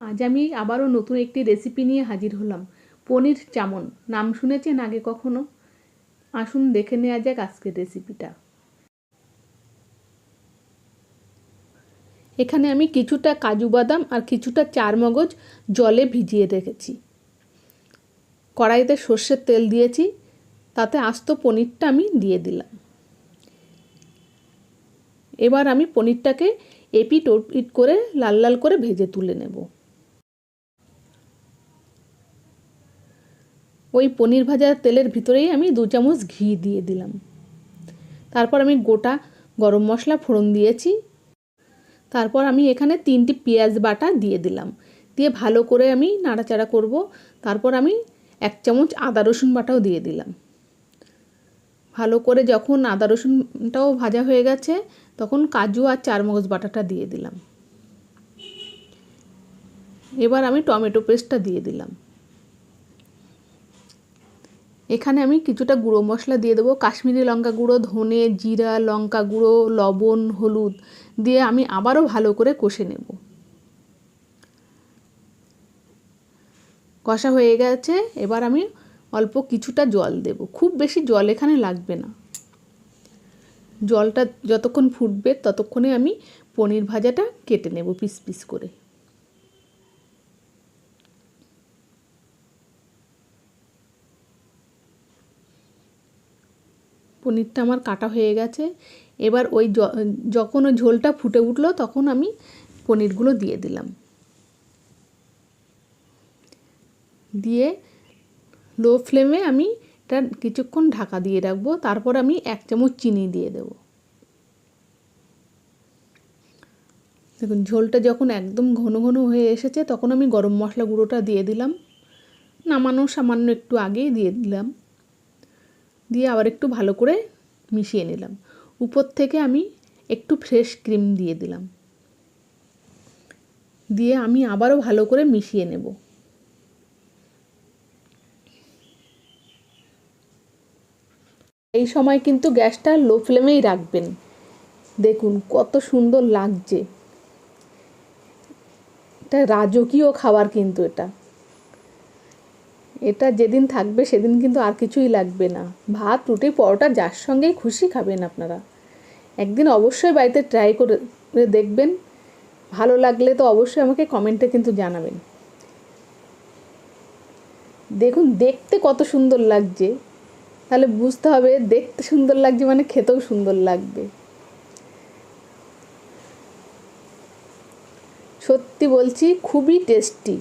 আজ আমি আবারও নতুন একটি রেসিপি নিয়ে হাজির হলাম। পনির চামন। নাম শুনেছেন আগে কখনো? আসুন দেখে নেওয়া যাক আজকের রেসিপিটা এখানে আমি কিছুটা কাজু বাদাম আর কিছুটা চার মগজ জলে ভিজিয়ে রেখেছি। কড়াইতে সর্ষের তেল দিয়েছি। তাতে আস্ত পনিরটা আমি দিয়ে দিলাম। এবার আমি পনিরটাকে এপিট ওপিট করে লাল লাল করে ভেজে তুলে নেব। ওই পনির ভাজার তেলের ভিতরেই আমি দু চামচ ঘি দিয়ে দিলাম। তারপর আমি গোটা গরম মশলা ফোড়ন দিয়েছি। তারপর আমি এখানে তিনটি পেঁয়াজ বাটা দিয়ে দিলাম। দিয়ে ভালো করে আমি নাড়াচাড়া করব। তারপর আমি এক চামচ আদা রসুন বাটাও দিয়ে দিলাম। ভালো করে যখন আদা রসুনটাও ভাজা হয়ে গেছে, তখন কাজু আর চারমগজ বাটাটা দিয়ে দিলাম। এবার আমি টমেটো পেস্টটা দিয়ে দিলাম। এখানে আমি কিছুটা গুঁড়ো মশলা দিয়ে দেবো। কাশ্মীরি লঙ্কা গুঁড়ো, ধনে জিরা, লঙ্কা গুঁড়ো, লবণ, হলুদ দিয়ে আমি আবারও ভালো করে কষে নেব। কষা হয়ে গেছে। এবার আমি অল্প কিছুটা জল দেব। খুব বেশি জল এখানে লাগবে না। জলটা যতক্ষণ ফুটবে ততক্ষণে আমি পনির ভাজাটা কেটে নেব পিস পিস করে। পনিরটা আমার কাটা হয়ে গেছে। এবার ওই যখন ওই ঝোলটা ফুটে উঠল তখন আমি পনিরগুলো দিয়ে দিলাম। দিয়ে লো ফ্লেমে আমি এটা কিছুক্ষণ ঢাকা দিয়ে রাখব, তারপর আমি এক চামচ চিনি দিয়ে দেবো। দেখুন, ঝোলটা যখন একদম ঘন ঘন হয়ে এসেছে তখন আমি গরম মশলা গুঁড়োটা দিয়ে দিলাম। নামানোর সামান্য একটু আগেই দিয়ে দিলাম। দিয়ে আবার একটু ভালো করে মিশিয়ে নিলাম। উপর থেকে আমি একটু ফ্রেশ ক্রিম দিয়ে দিলাম। দিয়ে আমি আবারও ভালো করে মিশিয়ে নেব। এই সময় কিন্তু গ্যাসটা লো ফ্লেমেই রাখবেন। দেখুন কত সুন্দর লাগছে। এটা রাজকীয় খাবার কিন্তু এটা। এটা যেদিন থাকবে সেদিন কিন্তু আর কিছুই লাগবে না। ভাত, রুটি, পরোটা যার সঙ্গেই খুশি খাবেন আপনারা। একদিন অবশ্যই বাড়িতে ট্রাই করে দেখবেন। ভালো লাগলে তো অবশ্যই আমাকে কমেন্টে কিন্তু জানাবেন। দেখুন, দেখতে কত সুন্দর লাগছে। তাহলে বুঝতে হবে দেখতে সুন্দর লাগছে মানে খেতেও সুন্দর লাগবে। সত্যি বলছি, খুবই টেস্টি